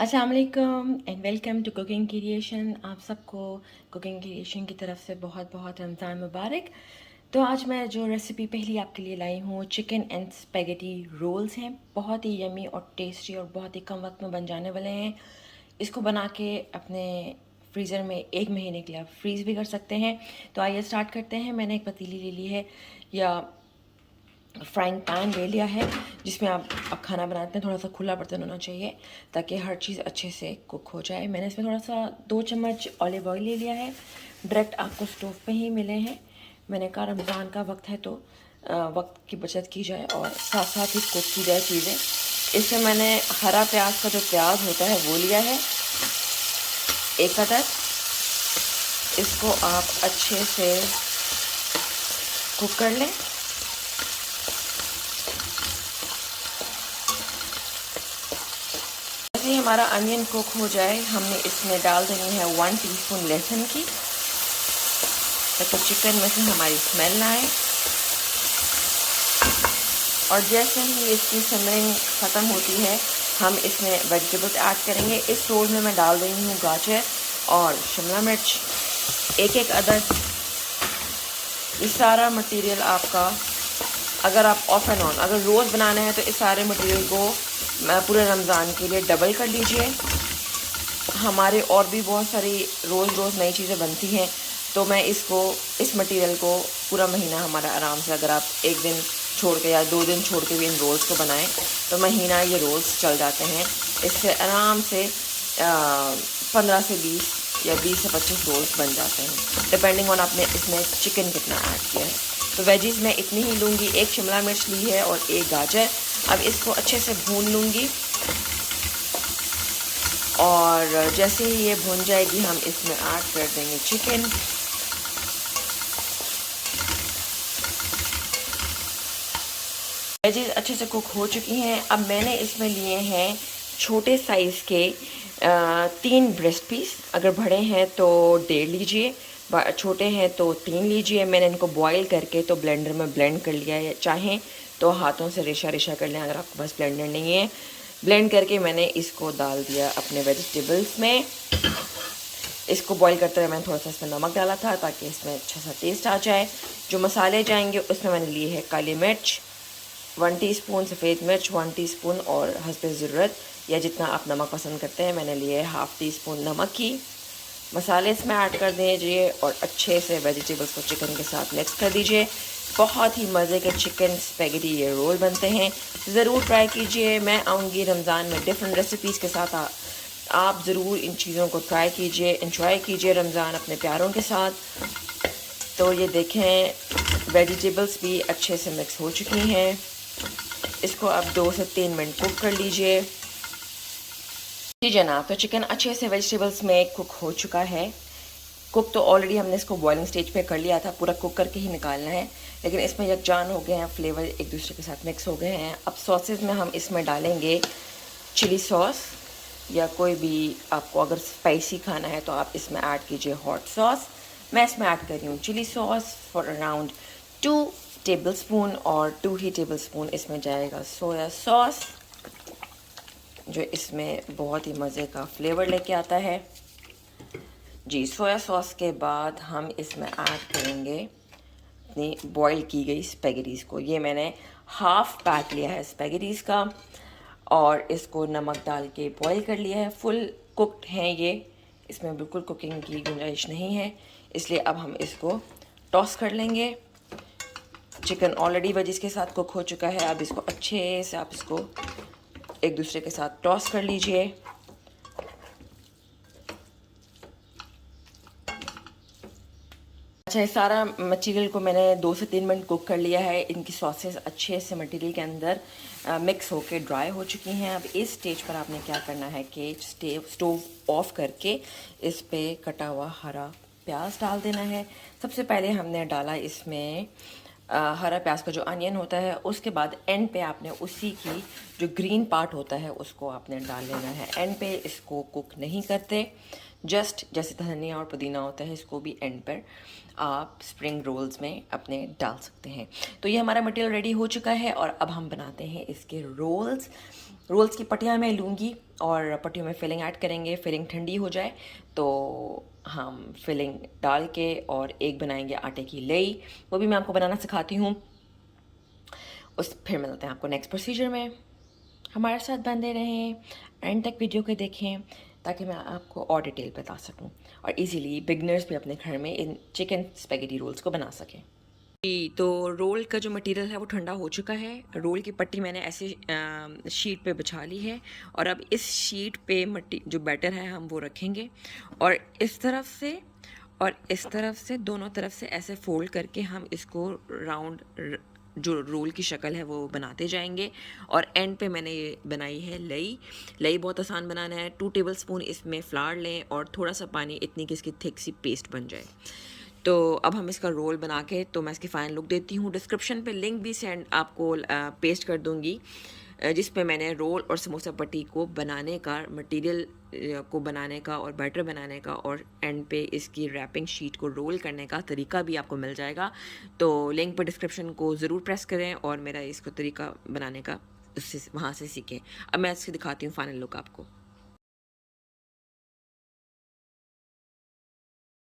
अस्सलाम and welcome to cooking creation आप सबको कुकिंग क्रिएशन की तरफ़ से बहुत बहुत रमज़ान मुबारक। तो आज मैं जो रेसिपी पहली आपके लिए लाई हूँ चिकन एंड स्पेगेटी रोल्स हैं। बहुत ही यमी और टेस्टी और बहुत ही कम वक्त में बन जाने वाले हैं। इसको बना के अपने फ्रीज़र में एक महीने के लिए आप फ्रीज़ भी कर सकते हैं। तो आइए स्टार्ट करते हैं। मैंने एक पतीली ले ली है, या फ्राइंग पैन ले लिया है, जिसमें आप अब खाना बनाते हैं, थोड़ा सा खुला बर्तन होना चाहिए, ताकि हर चीज़ अच्छे से कुक हो जाए। मैंने इसमें थोड़ा सा दो चम्मच ऑलिव ऑयल ले लिया है। डायरेक्ट आपको स्टोव पे ही मिले हैं। मैंने कहा, रमज़ान का वक्त है तो वक्त की बचत की जाए और साथ साथ ही कुक की जाए चीज़ें। इसमें मैंने हरा प्याज का जो प्याज होता है, वो लिया है। एक अदर, इसको आप अच्छे से कुक कर लें। ही हमारा अनियन कुक हो जाए, हमने इसमें डाल देनी है वन टीस्पून लहसुन की। ताकि चिकन में से हमारी स्मेल ना आए। और जैसे ही इसकी सिमरिंग ख़त्म होती है, हम इसमें वेजिटेबल्स ऐड करेंगे। इस रोल में मैं डाल रही हूँ गाजर और शिमला मिर्च। एक एक अदद ये सारा मटेरियल आपका अगर आप ऑफ़ एंड ऑन अगर रोज़ बनाना है तो इस सारे मटेरियल को पूरे रमज़ान के लिए डबल कर लीजिए हमारे और भी बहुत सारी रोज़ रोज़ नई चीज़ें बनती हैं तो मैं इसको, इस मटेरियल को पूरा महीना हमारा आराम से अगर आप एक दिन छोड़ के या दो दिन छोड़ के भी इन रोल्स को बनाएँ तो महीना ये रोल्स चल जाते हैं। इससे आराम से पंद्रह से बीस या बीस से पच्चीस रोल्स बन जाते हैं डिपेंडिंग ऑन आपने इसमें चिकन कितना ऐड किया है। तो वेजीज़ मैं इतनी ही लूँगी, एक शिमला मिर्च ली है और एक गाजर। अब इसको अच्छे से भून लूँगी। और जैसे ही ये भून जाएगी, हम इसमें ऐड कर देंगे चिकन। वेजीज अच्छे से कुक हो चुकी हैं। अब मैंने इसमें लिए हैं छोटे साइज़ के तीन ब्रेस्ट पीस अगर बड़े हैं तो डेढ़ लीजिए छोटे हैं तो तीन लीजिए। मैंने इनको बॉईल करके तो ब्लेंडर में ब्लेंड कर लिया है, चाहें तो हाथों से रेशा रेशा कर लें, अगर आपके पास ब्लेंडर नहीं है। ब्लेंड करके मैंने इसको डाल दिया अपने वेजिटेबल्स में। इसको बॉईल करते हुए मैंने थोड़ा सा इसमें नमक डाला था ताकि इसमें अच्छा सा टेस्ट आ जाए। जो मसाले जाएँगे, उसमें मैंने लिए है काली मिर्च। वन टीस्पून सफ़ेद मिर्च वन टीस्पून और हंसप ज़रूरत। या जितना आप नमक पसंद करते हैं मैंने लिए हाफ़ टी स्पून नमक की मसाले इसमें ऐड कर दीजिए और अच्छे से वेजिटेबल्स को चिकन के साथ मिक्स कर दीजिए। बहुत ही मज़े के चिकन स्पेगेटी ये रोल बनते हैं। ज़रूर ट्राई कीजिए। मैं आऊँगी रमज़ान में डिफरेंट रेसिपीज़ के साथ। आ, आप ज़रूर इन चीज़ों को ट्राई कीजिए इंजॉय कीजिए रमज़ान अपने प्यारों के साथ। तो ये देखें वेजिटेबल्स भी अच्छे से मिक्स हो चुकी हैं। इसको आप दो से तीन मिनट कुक कर लीजिए। जी जनाब तो चिकन अच्छे से वेजिटेबल्स में कुक हो चुका है। कुक तो ऑलरेडी हमने इसको बॉइलिंग स्टेज पे कर लिया था, पूरा कुक करके ही निकालना है। लेकिन इसमें यकजान हो गए हैं फ्लेवर एक दूसरे के साथ मिक्स हो गए हैं, अब सॉसेज में हम इसमें डालेंगे चिली सॉस या कोई भी आपको अगर स्पाइसी खाना है तो आप इसमें ऐड कीजिए हॉट सॉस मैं इसमें ऐड कर रही हूँ chilli sauce for around two tablespoon और टू ही टेबल स्पून इसमें जाएगा सोया सॉस जो इसमें बहुत ही मज़े का फ्लेवर लेके आता है। जी सोया सॉस के बाद हम इसमें ऐड करेंगे अपनी बॉईल की गई स्पेगरीज़ को। ये मैंने हाफ़ पैक लिया है स्पेगरीज़ का और इसको नमक डाल के बॉईल कर लिया है। फुल कुकड हैं ये। इसमें बिल्कुल कुकिंग की गुंजाइश नहीं है। इसलिए अब हम इसको टॉस कर लेंगे। चिकन ऑलरेडी वजिस के साथ कुक हो चुका है। अब इसको अच्छे से आप इसको एक दूसरे के साथ टॉस कर लीजिए। अच्छा ये सारा मटेरियल को मैंने दो से तीन मिनट कुक कर लिया है। इनकी सॉसेस अच्छे से मटेरियल के अंदर मिक्स होके ड्राई हो चुकी हैं। अब इस स्टेज पर आपने क्या करना है कि स्टोव ऑफ़ करके इस पे कटा हुआ हरा प्याज डाल देना है। सबसे पहले हमने डाला इसमें हरा प्याज का जो अनियन होता है, उसके बाद एंड पे आपने उसी की जो ग्रीन पार्ट होता है, उसको आपने डाल लेना है। एंड पे इसको कुक नहीं करते। जस्ट जैसे धनिया और पुदीना होता है, इसको भी एंड पर आप स्प्रिंग रोल्स में अपने डाल सकते हैं। तो ये हमारा मटेरियल रेडी हो चुका है और अब हम बनाते हैं इसके रोल्स रोल्स की पट्टियाँ मैं लूँगी और पट्टियों में फिलिंग ऐड करेंगे। फिलिंग ठंडी हो जाए तो हम फिलिंग डाल के और एक बनाएँगे आटे की लई। वो भी मैं आपको बनाना सिखाती हूँ। उस, फिर मिलते हैं आपको नेक्स्ट प्रोसीजर में। हमारे साथ बंदे रहें एंड तक वीडियो के देखें, ताकि मैं आपको और डिटेल बता सकूँ। और इजीली बिगनर्स भी अपने घर में इन चिकन स्पेगेटी रोल्स को बना सकें। तो रोल का जो मटेरियल है वो ठंडा हो चुका है। रोल की पट्टी मैंने ऐसे शीट पे बिछा ली है और अब इस शीट पे मट्टी, जो बैटर है हम वो रखेंगे और इस तरफ़ से, और इस तरफ़ से, दोनों तरफ़ से ऐसे फोल्ड करके हम इसको राउंड जो रोल की शक्ल है वो बनाते जाएँगे और एंड पे मैंने ये बनाई है लई। लई बहुत आसान बनाना है। टू टेबल स्पून इसमें फ्लावर लें और थोड़ा सा पानी, इतनी कि इसकी थिक सी पेस्ट बन जाए। तो अब हम इसका रोल बना के तो मैं इसकी फाइनल लुक देती हूँ। डिस्क्रिप्शन पे लिंक भी सेंड आपको पेस्ट कर दूँगी। जिस पे मैंने रोल और समोसा पट्टी को बनाने का मटेरियल को बनाने का और बैटर बनाने का और एंड पे इसकी रैपिंग शीट को रोल करने का तरीका भी आपको मिल जाएगा। तो लिंक पर डिस्क्रिप्शन को ज़रूर प्रेस करें और मेरा इसको तरीका बनाने का, उससे, वहाँ से सीखें। अब मैं इसकी दिखाती हूँ फाइनल लुक आपको।